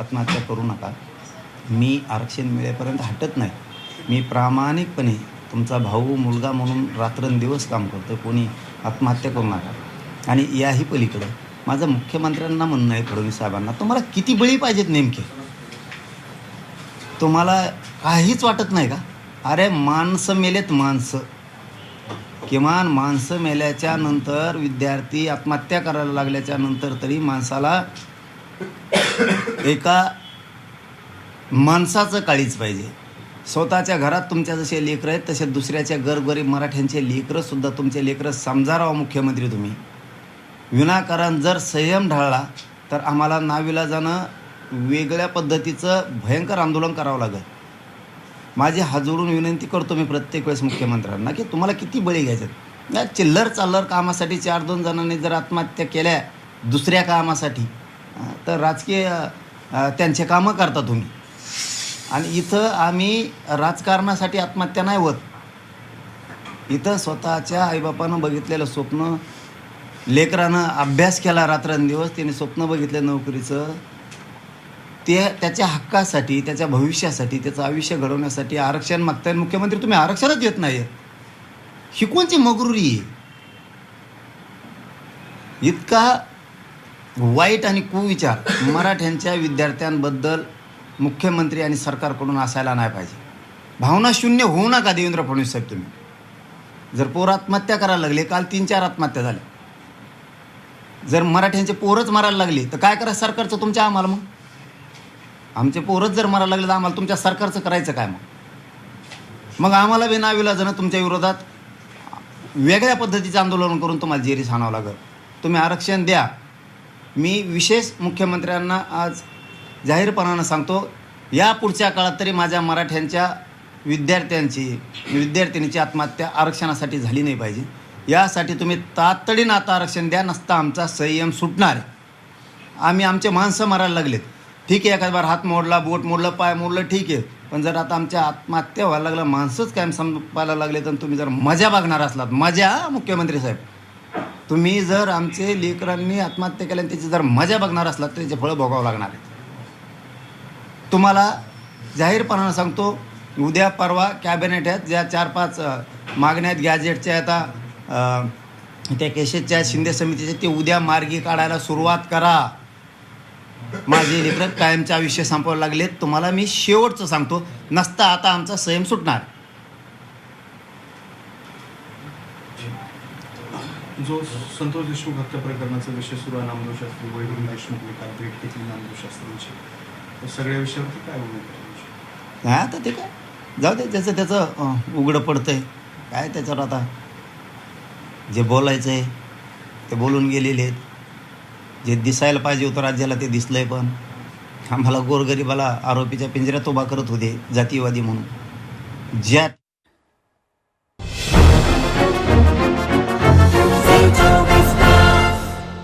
आत्महत्या करू नका. मी आरक्षण मिळेपर्यंत हटत नाही. मी प्रामाणिकपणे तुमचा भाऊ मुलगा म्हणून रात्रंदिवस काम करतो कोणी आत्महत्या करू नका. आणि याही पलीकडं माझं मुख्यमंत्र्यांना म्हणणं आहे फडणवीस साहेबांना तुम्हाला किती बळी पाहिजेत नेमके? तुम्हाला काहीच वाटत नाही का? अरे माणसं मेलेत माणसं. किमान माणसं मेल्याच्या नंतर विद्यार्थी आत्महत्या करायला लागल्याच्या नंतर तरी माणसाला एका माणसाचं काळीच पाहिजे. स्वतःच्या घरात तुमच्या जसे लेकरं आहेत तसे दुसऱ्याच्या गरगरीब मराठ्यांचे लेकरंसुद्धा तुमचे लेकरं समजारावा मुख्यमंत्री तुम्ही. विनाकारण जर संयम ढाळला तर आम्हाला नावीला जाणं वेगळ्या पद्धतीचं भयंकर आंदोलन करावं लागेल. माझी हात विनंती करतो मी प्रत्येक वेळेस मुख्यमंत्र्यांना की तुम्हाला किती बळी घ्यायच्यात या चिल्लर चाल्लर कामासाठी चार दोन जणांनी जर आत्महत्या केल्या दुसऱ्या कामासाठी तर राजकीय त्यांचे कामं करता तुम्ही. आणि इथं आम्ही राजकारणासाठी आत्महत्या नाही होत. इथं स्वतःच्या आईबापानं बघितलेलं स्वप्न लेकरानं अभ्यास केला रात्रंदिवस त्याने स्वप्न बघितलं नोकरीचं. ते त्याच्या हक्कासाठी त्याच्या भविष्यासाठी त्याचं आयुष्य घडवण्यासाठी आरक्षण मागताय. मुख्यमंत्री तुम्ही आरक्षणच देत नाही ही कोणची मगरुरी आहे? इतका वाईट आणि कुविचार मराठ्यांच्या विद्यार्थ्यांबद्दल मुख्यमंत्री आणि सरकारकडून असायला नाही पाहिजे. भावना शून्य होऊ नका देवेंद्र फडणवीस साहेब तुम्ही. जर पोर आत्महत्या करायला लागले काल तीन चार आत्महत्या झाल्या. जर मराठ्यांचे पोरच मारायला लागले तर काय करा सरकारचं तुमच्या आम्हाला मग? आमचे पोरच जर मारायला लागले तर आम्हाला तुमच्या सरकारचं करायचं काय मग? मग आम्हाला बी नावी जाणं तुमच्या विरोधात. वेगळ्या पद्धतीचं आंदोलन करून तुम्हाला जेरीस आणावं लागेल. तुम्ही आरक्षण द्या. मी विशेष मुख्यमंत्र्यांना आज जाहीरपणानं सांगतो या पुढच्या काळात तरी माझ्या मराठ्यांच्या विद्यार्थ्यांची विद्यार्थिनीची आत्महत्या आरक्षणासाठी झाली नाही पाहिजे. यासाठी तुम्ही तातडीनं आता आरक्षण द्या नसता आमचा संयम सुटणार आहे. आम्ही आमचे माणसं मारायला लागलेत. ठीक आहे एखाद बार हात मोडला बोट मोडलं पाय मोडलं ठीक आहे. पण जर आता आमच्या आत्महत्या व्हायला लागलं माणसंच कायम संपायला लागले तर तुम्ही जर मजा बघणार असलात मजा मुख्यमंत्री साहेब. तुम्ही जर आमचे लेकरांनी आत्महत्या केल्या त्याची जर मजा बघणार असलात तर त्याचे फळं भोगावं लागणार आहेत. तुम्हाला जाहीरपणानं सांगतो उद्या परवा कॅबिनेट आहेत ज्या चार पाच मागण्या आहेत गॅजेटच्या आता त्या केशेच्या शिंदे समितीच्या ते उद्या मार्गी काढायला सुरुवात करा. माझे लेकर कायमचे आयुष्य संपवायला लागलेत. तुम्हाला मी शेवटचं सांगतो नसता आता आमचा संयम सुटणार. जो संतोष देशमुख हत्या प्रकरणाचा विषय सुरू आहे नामदेव शास्त्री वैभव देशमुख काल भेट घेतली नामदेव शास्त्रींची. तर सगळ्या विषयावरती काय भूमिका नाही आता ते काय? जाऊ दे त्याचं त्याचं अं, उघडं पडतंय. काय त्याच्यावर आता? जे बोलायचं आहे ते बोलून गेलेले आहेत. जे दिसायला पाहिजे होतं राज्याला ते दिसलंय पण. आम्हाला गोरगरिबाला आरोपीच्या पिंजऱ्यात उभा करत होते जातीवादी म्हणून. ज्या